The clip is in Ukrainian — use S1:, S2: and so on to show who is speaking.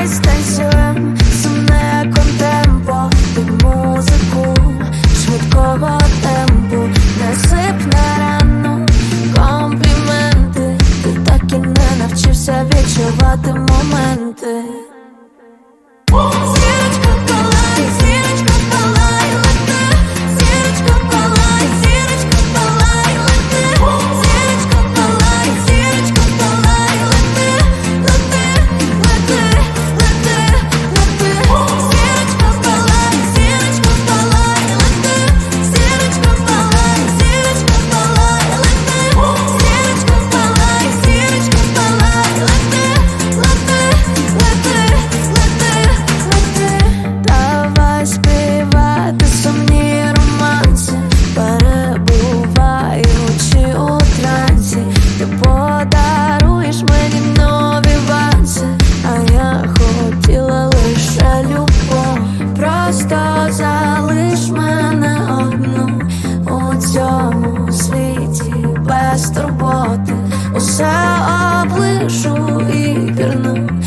S1: Давай сумне контемпо музику швидкого темпу не сип на компліменти, ти так і не навчився відчувати моменти. без роботи усе оближу і вірну.